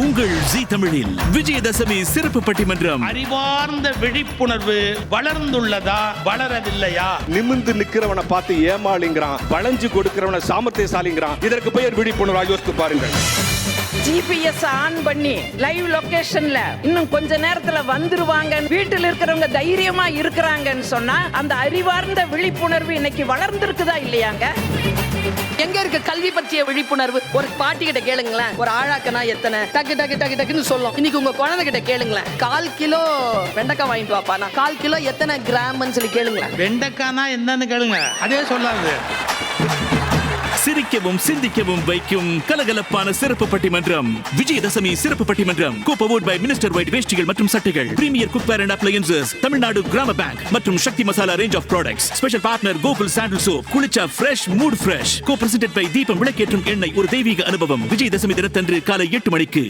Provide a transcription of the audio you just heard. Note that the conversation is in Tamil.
உங்கள் ஜி தமிழில் விஜயதசமி சிறப்பு பட்டிமன்றம். அறிவார்ந்த விழிப்புணர்வு வளர்ந்துள்ளதா வளரவில்லையா நிமிர்ந்து நிக்கிறவனை பார்த்து ஏமாளிங்கிறான் வளைஞ்சு கொடுக்கிறவனை சாமர்த்தியசாலிங்கிறான். இதற்கு பெயர் விழிப்புணர்வு. யோசித்து பாருங்கள். ஜிபிஎஸ் ஆன் பண்ணி லைவ் லொகேஷன்ல இன்னும் கொஞ்ச நேரத்துல வந்துருவாங்க வீட்டில் இருக்கிறவங்க தைரியமா இருக்கிறாங்கன்னு சொன்னா அந்த அறிவார்ந்த விழிப்புணர்வு இன்னைக்கு வளர்ந்திருக்குதா இல்லையாங்க? எங்க இருக்கு கல்வி பற்றிய விழிப்புணர்வு? ஒரு பாட்டி கிட்ட கேளுங்களேன். ஒரு ஆழாக்கனா எத்தனை? டக்கு டக்கு டக்கு டக்குன்னு சொல்லும். இன்னைக்கு உங்க குழந்தை கிட்ட கேளுங்களேன். கால் கிலோ வெண்டைக்காய் வாங்கிட்டு வாப்பானா கால் கிலோ எத்தனை கிராம்னு சொல்லி கேளுங்களேன். வெண்டைக்கானா என்னன்னு கேளுங்க. அதே சொல்லாது. சிரிக்கவும் சிந்திக்கவும் வைக்கும் கலகலப்பான சிறப்பு பட்டிமன்றம். விஜயதசமி சிறப்பு பட்டிமன்றம். Co powered by minister white வேஷ்டிகள் மற்றும் சட்டைகள். Premier cookware and appliances Tamil Nadu கிராம பேங்க் மற்றும் Sakthi masala range of products special partner Gokul sandal soap குளிச்சா fresh mood fresh go presented by Deepam விளக்கேற்றும் எண்ணெய் ஒரு தெய்வீக அனுபவம். விஜயதசமி தினத்தன்று காலை எட்டு மணிக்கு.